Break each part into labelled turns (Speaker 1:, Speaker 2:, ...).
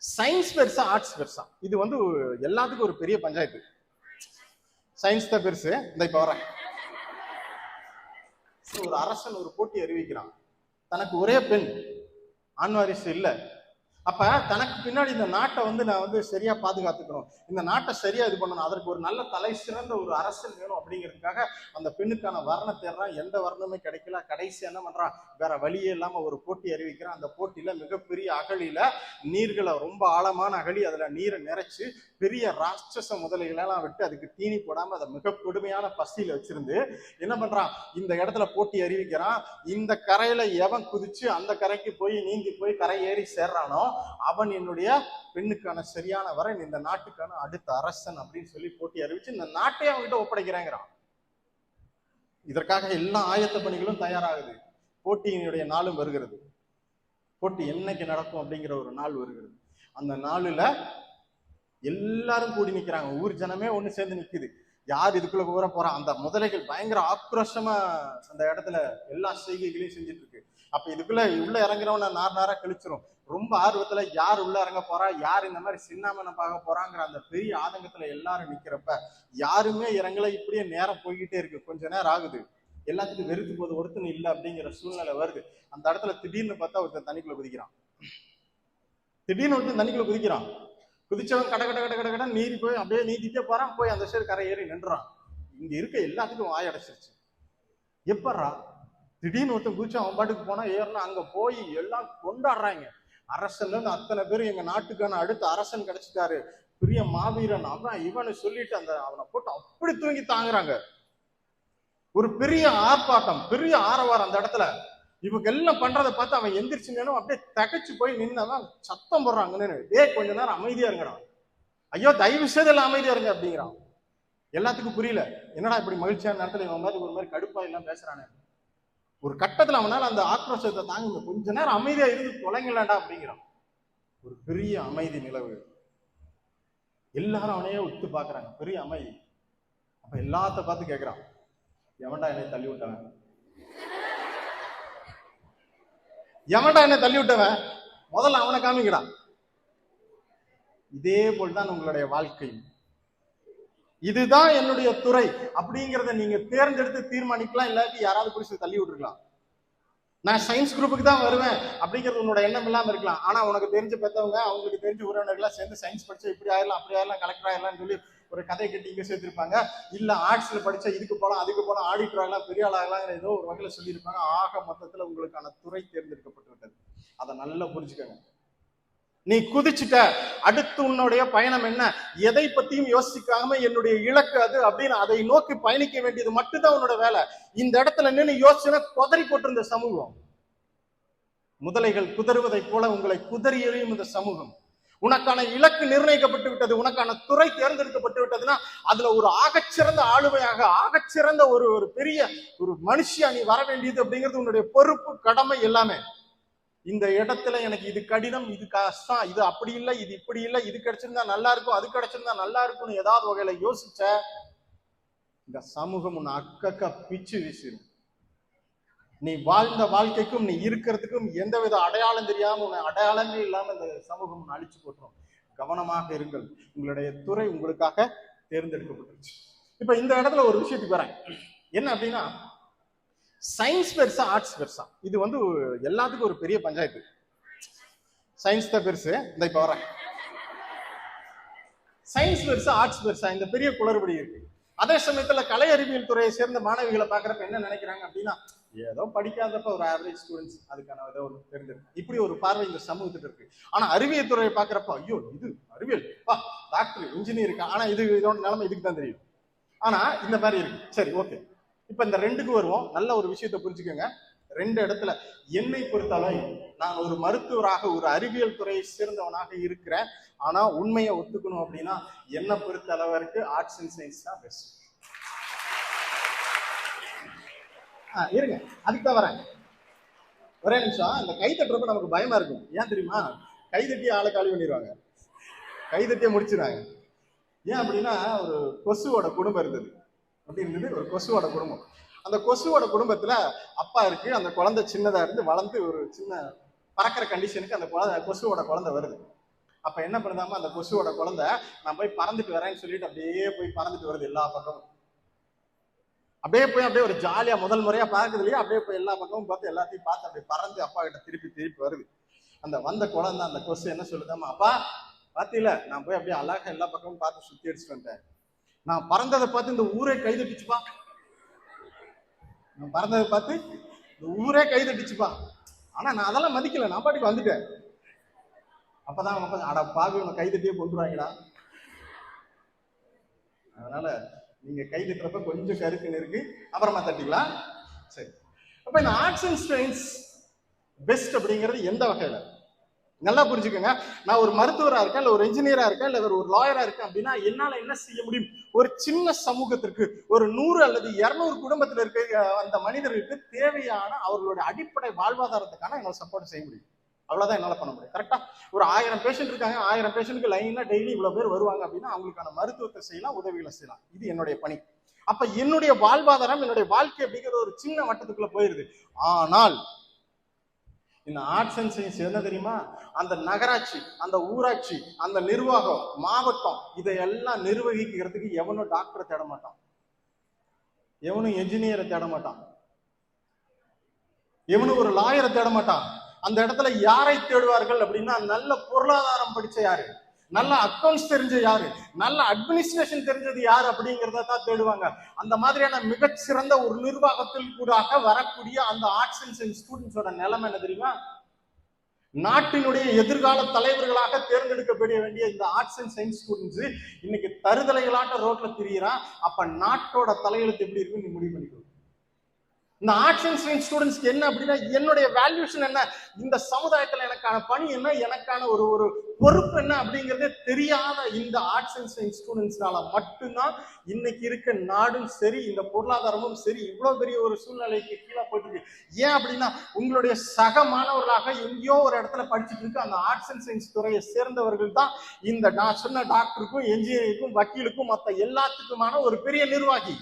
Speaker 1: Science பெருசா arts பெருசா. இது வந்து எல்லாத்துக்கும் ஒரு பெரிய பஞ்சாயத்து. சயின்ஸ் தான் பெருசு. இந்த இப்ப வரேன் ஒரு அரசன் ஒரு போட்டி அறிவிக்கிறான். தனக்கு ஒரே பெண். ஆண் வாரிசு இல்ல. அப்ப தனக்கு பின்னாடி இந்த நாட்டை வந்து நான் வந்து சரியா பாதுகாத்துக்கணும். இந்த நாட்டை சரியா இது பண்ணணும். அதற்கு ஒரு நல்ல தலை சிறந்த ஒரு அரசன் வேணும் அப்படிங்கிறதுக்காக அந்த பெண்ணுக்கான வர்ணம் தேடுறான். எந்த வர்ணமே கிடைக்கல. கடைசி என்ன பண்றான்? வேற வழியே இல்லாம ஒரு போட்டி அறிவிக்கிறான் அந்த போட்டியில மிகப்பெரிய அகழியில நீர்களை ரொம்ப ஆழமான அகழி அதுல நீரை நிறைச்சு பெரிய ராட்சச முதலைகளெல்லாம் விட்டு அதுக்கு தீனி போடாம அதை மிக கொடுமையான பசியில வச்சிருந்து என்ன பண்றான்? இந்த இடத்துல போட்டி அறிவிக்கிறான். இந்த கரையில எவன் குதிச்சு அந்த கரைக்கு போய் நீந்தி போய் கரை ஏறி சேர்றானோ அவன் என்னுடைய பெண்ணுக்கான சரியான வரன் இந்த நாட்டுக்கான அடுத்த அரசன் அப்படின்னு சொல்லி போட்டி அறிவிச்சு இந்த நாட்டையே அவன்கிட்ட ஒப்படைக்கிறேங்கிறான். இதற்காக எல்லா ஆயத்த பணிகளும் தயாராகுது. போட்டியினுடைய நாளும் வருகிறது. போட்டி என்னைக்கு நடக்கும் அப்படிங்கிற ஒரு நாள் வருகிறது. அந்த நாளில் எல்லாரும் கூடி நிற்கிறாங்க ஊர் ஜனமே ஒன்று சேர்ந்து நிற்குது யார் இதுக்குள்ள போற? போறா. அந்த முதலைகள் பயங்கர ஆக்ரோஷமா அந்த இடத்துல எல்லா செய்கைகளையும் செஞ்சுட்டு இருக்கு அப்ப இதுக்குள்ள உள்ள இறங்குறவன நார் நாரா கழிச்சிரும். ரொம்ப ஆர்வத்துல யார் உள்ள இறங்க போறா? யார் இந்த மாதிரி சின்னாமனை பார்க்க போறாங்கிற அந்த பெரிய ஆதங்கத்துல எல்லாரும் நிக்கிறப்ப யாருமே இறங்கல. இப்படியே நேரம் போய்கிட்டே இருக்கு. கொஞ்ச நேரம் ஆகுது. எல்லாத்துக்கும் வெறுத்து போது ஒருத்தன் இல்லை அப்படிங்கிற சூழ்நிலை வருது. அந்த இடத்துல திடீர்னு பார்த்தா ஒருத்தன் தண்ணிக்குள்ள குதிக்கிறான். திடீர்னு ஒருத்தன் தண்ணிக்குள்ள குதிக்கிறான். குதிச்சவன் கட கட கட கட கட நீதி போய் அப்படியே நீதிட்டே போறான். போய் அந்த சைடு கரை ஏறி நின்றான். இங்க இருக்க எல்லாத்துக்கும் வாய் அடைச்சிருச்சு. எப்பட்றா? திடீர்னு ஒருத்தன் குதிச்சு அவன் பாட்டுக்கு போனா ஏறணும் அங்க போய் எல்லாம் கொண்டாடுறாங்க. அரசன்ல இருந்து அத்தனை பேர் எங்க நாட்டுக்கான அடுத்த அரசன் கிடைச்சிட்டாரு. பெரிய மாவீரன் அவன் இவனு சொல்லிட்டு அந்த அவனை போட்டு அப்படி தூங்கி தாங்குறாங்க. ஒரு பெரிய ஆர்ப்பாட்டம் பெரிய ஆரவாரம் அந்த இடத்துல. இவங்க எல்லாம் பண்றதை பார்த்து அவன் எந்திரிச்சுன்னு அப்படியே தகைச்சு போய் நின்னவன் சத்தம் போடுறாங்கன்னு டே கொஞ்ச நேரம் அமைதியா இருங்கடா. ஐயோ தயவு செய்து எல்லாம் அமைதியா இருங்க அப்படிங்கிறான். எல்லாத்துக்கும் புரியல. என்னடா இப்படி மகிழ்ச்சியான நேரத்துல இவன் மாதிரி ஒரு மாதிரி கடுப்பா எல்லாம் பேசுறானே. ஒரு கட்டத்துல அவனால அந்த ஆக்ரோஷத்தை தாங்க கொஞ்ச நேரம் அமைதியா இருந்து தொலைங்கலாண்டா அப்படிங்கிறான். ஒரு பெரிய அமைதி நிலவு. எல்லாரும் அவனையே ஒத்து பாக்குறாங்க பெரிய அமைதி. அப்ப எல்லாத்த பார்த்து கேக்குறான். எவன்டா என்னை தள்ளி விட்டவன்? எவன்டா என்னை தள்ளி விட்டவன்? முதல்ல அவனை காமிக்கிறான் இதே போல் தான் உங்களுடைய வாழ்க்கை. இதுதான் என்னுடைய துறை. அப்படிங்கிறத நீங்க தேர்ந்தெடுத்து தீர்மானிக்கலாம் இல்லாட்டி யாராவது பிடிச்சி தள்ளி விட்டுருக்கலாம். நான் சயின்ஸ் குரூப்புக்கு தான் வருவேன் அப்படிங்கிறது உன்னோட எண்ணம் இல்லாம இருக்கலாம். ஆனா உனக்கு தெரிஞ்ச பெத்தவங்க அவங்களுக்கு தெரிஞ்ச உறவினர்கள்லாம் சேர்ந்து சயின்ஸ் படிச்சா இப்படி ஆயிடலாம் அப்படி ஆயிடலாம் கலெக்டர் ஆயிடலாம்னு சொல்லி ஒரு கதை கட்டி இங்க சேர்த்திருப்பாங்க. இல்ல ஆர்ட்ஸ்ல படிச்சா இதுக்கு போலாம் அதுக்கு போலாம் ஆடிட்டர் ஆகலாம் பெரிய ஆளாகலாம் ஏதோ ஒரு வகையில சொல்லியிருப்பாங்க. ஆக மொத்தத்துல உங்களுக்கான துறை தேர்ந்தெடுக்கப்பட்டு விட்டது அதை நல்லா புரிஞ்சுக்கணும் நீ குதிச்சுட்ட அடுத்து உன்னுடைய பயணம் என்ன? எதை பத்தியும் யோசிக்காம என்னுடைய இலக்கு அது அப்படின்னு அதை நோக்கி பயணிக்க வேண்டியது மட்டும்தான் உன்னோட வேலை. இந்த இடத்துல நின்று யோசனை குதறி போட்டிருந்த சமூகம். முதலைகள் குதறுவதை போல உங்களை குதறி எறியும் இந்த சமூகம். உனக்கான இலக்கு நிர்ணயிக்கப்பட்டு விட்டது உனக்கான துறை தேர்ந்தெடுக்கப்பட்டு விட்டதுன்னா அதுல ஒரு ஆகச்சிறந்த ஆளுமையாக ஆகச்சிறந்த ஒரு ஒரு பெரிய ஒரு மனுஷியா நீ வர வேண்டியது அப்படிங்கிறது உன்னுடைய பொறுப்பு கடமை எல்லாமே. இந்த இடத்துல எனக்கு இது கடினம் இது கஷ்டம் இது அப்படி இல்லை இது இப்படி இல்லை இது கிடைச்சிருந்தா நல்லா இருக்கும் அது கிடைச்சிருந்தா நல்லா இருக்கும்னு ஏதாவது வகையில யோசிச்ச இந்த சமூகம் உன்னை அக்கக்க பிச்சு வீசிடும் நீ வாழ்ந்த வாழ்க்கைக்கும் நீ இருக்கிறதுக்கும் எந்தவித அடையாளம் தெரியாம உன்னை அடையாளமே இல்லாம இந்த சமூகம் உன்னை அழிச்சு போட்டுரும். கவனமாக இருங்கள். உங்களுடைய துறை உங்களுக்காக தேர்ந்தெடுக்கப்பட்டுருச்சு. இப்ப இந்த இடத்துல ஒரு விஷயத்துக்கு வரேன். என்ன அப்படின்னா சயின்ஸ் பெருசா ஆர்ட்ஸ் பெருசா. இது வந்து எல்லாத்துக்கும் ஒரு பெரிய பஞ்சாயத்து. சயின்ஸ் தான் பெருசு. இந்த இப்ப வரேன். சயின்ஸ் பெருசா ஆர்ட்ஸ் பெருசா. இந்த பெரிய குளறுபடி இருக்கு. அதே சமயத்துல கலை அறிவியல் துறையை சேர்ந்த மாணவிகளை பாக்குறப்ப என்ன நினைக்கிறாங்க அப்படின்னா ஏதோ படிக்காதப்ப ஒரு ஆவரேஜ் ஸ்டூடெண்ட்ஸ் அதுக்கான ஏதோ ஒரு தெரிஞ்சிருக்கு. இப்படி ஒரு பார்வை இந்த சமூகத்துக்கு இருக்கு. ஆனா அறிவியல் துறையை பாக்குறப்ப ஐயோ இது அறிவியல். பா டாக்டர் இன்ஜினியர் ஆனா இது இதோட நிலைமை இதுக்கு தான் தெரியும். ஆனா இந்த மாதிரி இருக்கு. சரி ஓகே இப்ப இந்த ரெண்டுக்கு வருவோம். நல்ல ஒரு விஷயத்தை புரிஞ்சுக்கோங்க. ரெண்டு இடத்துல என்னை பொறுத்தளவு நான் ஒரு மருத்துவராக ஒரு அறிவியல் துறையை சேர்ந்தவனாக இருக்கிறேன். ஆனா உண்மையை ஒத்துக்கணும் அப்படின்னா என்னை பொறுத்த அளவிற்கு ஆர்ட்ஸ் அண்ட் சயின்ஸ் தான் பெஸ்ட் இருங்க. அதுக்கு தான் வரேன். ஒரே நிமிஷம். இந்த கை தட்டுறப்ப நமக்கு பயமா இருக்கும். ஏன் தெரியுமா? கை தட்டி ஆளை காலி பண்ணிடுவாங்க. கை தட்டியே முடிச்சிடுறாங்க. ஏன் அப்படின்னா ஒரு கொசுவோட குடும்பம் இருந்தது. அப்படி இருந்தது ஒரு கொசுவோட குடும்பம். அந்த கொசுவோட குடும்பத்துல அப்பா இருக்கு அந்த குழந்தை சின்னதா இருந்து வளர்ந்து ஒரு சின்ன பறக்கிற கண்டிஷனுக்கு அந்த குழந்தை கொசுவோட குழந்தை வருது. அப்ப என்ன பண்ணுதாம அந்த கொசுவோட குழந்தை நான் போய் பறந்துட்டு வரேன்னு சொல்லிட்டு அப்படியே போய் பறந்துட்டு வருது எல்லா பக்கமும். அப்படியே போய் அப்படியே ஒரு ஜாலியா முதல் முறையா பார்க்குது இல்லையா? அப்படியே போய் எல்லா பக்கமும் பார்த்து எல்லாத்தையும் பார்த்து அப்படியே பறந்து அப்பா கிட்ட திருப்பி திருப்பி வருது. அந்த வந்த குழந்தை அந்த கொசு என்ன சொல்லுதாமா அப்பா பாத்தீல நான் போய் அப்படியே அழகா எல்லா பக்கமும் பார்த்து சுத்தி அடிச்சுட்டு வந்துட்டேன். நான் பறந்ததை பார்த்து இந்த ஊரே கைதட்டிச்சுப்பா. நான் பறந்ததை பார்த்து இந்த ஊரே கை தட்டிச்சுப்பான் ஆனா நான் அதெல்லாம் மதிக்கல. நான் பாட்டுக்கு வந்துட்டேன். அப்பதான் அவங்க அட பாவி உன்னை கைதட்டியே கொண்டுருவாங்கடா அதனால நீங்க கை தட்டுறப்ப கொஞ்சம் கருக்குன்னு இருக்கு. அப்புறமா தட்டிக்கலாம். சரி. அப்ப இந்த ஆர்ட்ஸ் அண்ட் சயின்ஸ் பெஸ்ட் அப்படிங்கிறது எந்த வகையில? நல்லா புரிஞ்சுக்கோங்க. நான் ஒரு மருத்துவரா இருக்கேன் இல்ல ஒரு இன்ஜினியரா இருக்கேன் இல்ல ஒரு லாயரா இருக்கேன் அப்படின்னா என்னால என்ன செய்ய முடியும்? ஒரு சின்ன சமூகத்திற்கு ஒரு நூறு அல்லது இருநூறு குடும்பத்துல இருக்க அந்த மனிதர்களுக்கு தேவையான அவர்களுடைய அடிப்படை வாழ்வாதாரத்துக்கான என்னால சப்போர்ட் செய்ய முடியும். அவ்வளவுதான் என்னால பண்ண முடியும். கரெக்டா ஒரு ஆயிரம் பேஷண்ட் இருக்காங்க ஆயிரம் பேஷண்ட்க்கு லைனா டெய்லி இவ்வளவு பேர் வருவாங்க அப்படின்னா அவங்களுக்கான மருத்துவத்தை செய்யலாம் உதவிகளை செய்யலாம். இது என்னுடைய பணி. அப்ப என்னுடைய வாழ்வாதாரம் என்னுடைய வாழ்க்கை அப்படிங்கிற ஒரு சின்ன வட்டத்துக்குள்ள போயிருது. ஆனால் இந்த ஆர்ட்ஸ் அண்ட் சயின்ஸ் என்ன தெரியுமா? அந்த நகராட்சி அந்த ஊராட்சி அந்த நிர்வாகம் மாவட்டம் இதையெல்லாம் நிர்வகிக்கிறதுக்கு எவனும் டாக்டரை தேட மாட்டான். எவனும் என்ஜினியரை தேட மாட்டான். எவனும் ஒரு லாயரை தேட மாட்டான். அந்த இடத்துல யாரை தேடுவார்கள் அப்படின்னா நல்ல பொருளாதாரம் படிச்ச யாரு? நல்ல அக்கௌண்ட்ஸ் தெரிஞ்ச யாரு? நல்ல அட்மினிஸ்ட்ரேஷன் தெரிஞ்சது யார் அப்படிங்கிறத தான் தேடுவாங்க. அந்த மாதிரியான மிகச்சிறந்த ஒரு நிர்வாகத்தில் கூடாக வரக்கூடிய அந்த ஆர்ட்ஸ் அண்ட் சயின்ஸ் ஸ்டூடெண்ட்ஸோட நிலைமை என்ன தெரியுமா? நாட்டினுடைய எதிர்கால தலைவர்களாக தேர்ந்தெடுக்கப்பட வேண்டிய இந்த ஆர்ட்ஸ் அண்ட் சயின்ஸ் ஸ்டூடெண்ட்ஸ் இன்னைக்கு தருதலைகளாட்ட ரோட்ல திரியிறான். அப்ப நாட்டோட தலையெழுத்து எப்படி இருக்குன்னு நீ முடிவு பண்ணிக்கணும் இந்த ஆர்ட்ஸ் அண்ட் சயின்ஸ் ஸ்டூடெண்ட்ஸ்க்கு என்ன அப்படின்னா என்னுடைய வேல்யூஷன் என்ன? இந்த சமுதாயத்துல எனக்கான பணி என்ன? எனக்கான ஒரு ஒரு பொறுப்பு என்ன அப்படிங்கறதே தெரியாத இந்த ஆர்ட்ஸ் அண்ட் சயின்ஸ் ஸ்டூடெண்ட்ஸ்னால மட்டும்தான் இன்னைக்கு இருக்க நாடும் சரி இந்த பொருளாதாரமும் சரி இவ்வளவு பெரிய ஒரு சூழ்நிலைக்கு கீழே போயிட்டு இருக்கு. ஏன் அப்படின்னா உங்களுடைய சக மாணவர்களாக எங்கேயோ ஒரு இடத்துல படிச்சுட்டு இருக்கு அந்த ஆர்ட்ஸ் அண்ட் சயின்ஸ் துறையை சேர்ந்தவர்கள் தான் இந்த நான் சொன்ன டாக்டருக்கும் என்ஜினியருக்கும் வக்கீலுக்கும் மற்ற எல்லாத்துக்குமான ஒரு பெரிய நிர்வாகி.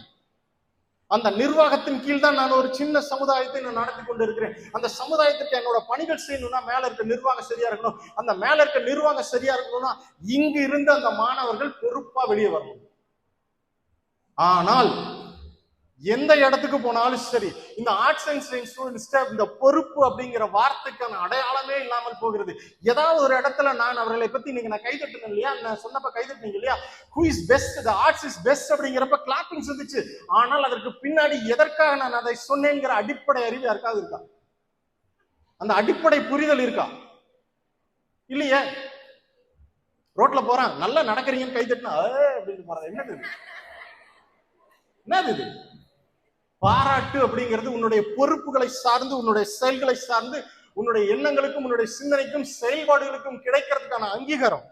Speaker 1: அந்த நிர்வாகத்தின் கீழ் தான் நான் ஒரு சின்ன சமுதாயத்தை நான் நடத்தி கொண்டு இருக்கிறேன் அந்த சமுதாயத்துக்கு என்னோட பணிகள் செய்யணும்னா மேல இருக்க நிர்வாகம் சரியா இருக்கணும். அந்த மேல இருக்க நிர்வாகம் சரியா இருக்கணும்னா இங்கு இருந்து அந்த மாணவர்கள் பொறுப்பா வெளியே வரணும். ஆனால் எந்த இடத்துக்கு போனாலும் சரி இந்த ஆர்ட்ஸ் அண்ட் சயின்ஸ் இந்த பொறுப்பு அப்படிங்கிற வார்த்தைக்கான அடையாளமே இல்லாமல் போகிறது. ஏதாவது ஒரு இடத்துல நான் அவர்களை பத்தி நீங்க நான் கைதட்டினேன் இல்லையா? நான் சொன்னப்ப கைதட்டினீங்க இல்லையா? Who is best the arts is best அப்படிங்கிறப்ப கிளாப்பிங் இருந்துச்சு ஆனால் அதற்கு பின்னாடி எதற்காக நான் அதை சொன்னேங்கிற அடிப்படை அறிவு யாருக்காவது இருக்கா? அந்த அடிப்படை புரிதல் இருக்கா? இல்லையே. ரோட்ல போறான் நல்லா நடக்கிறீங்கன்னு கைதட்டினா அப்படின்னு போறது என்னது என்னது இது? பாராட்டு அப்படிங்கிறது உன்னுடைய பொறுப்புகளை சார்ந்து உன்னுடைய செயல்களை சார்ந்து உன்னுடைய எண்ணங்களுக்கும் உன்னுடைய சிந்தனைக்கும் செயல்பாடுகளுக்கும் கிடைக்கிறதுக்கான அங்கீகாரம்.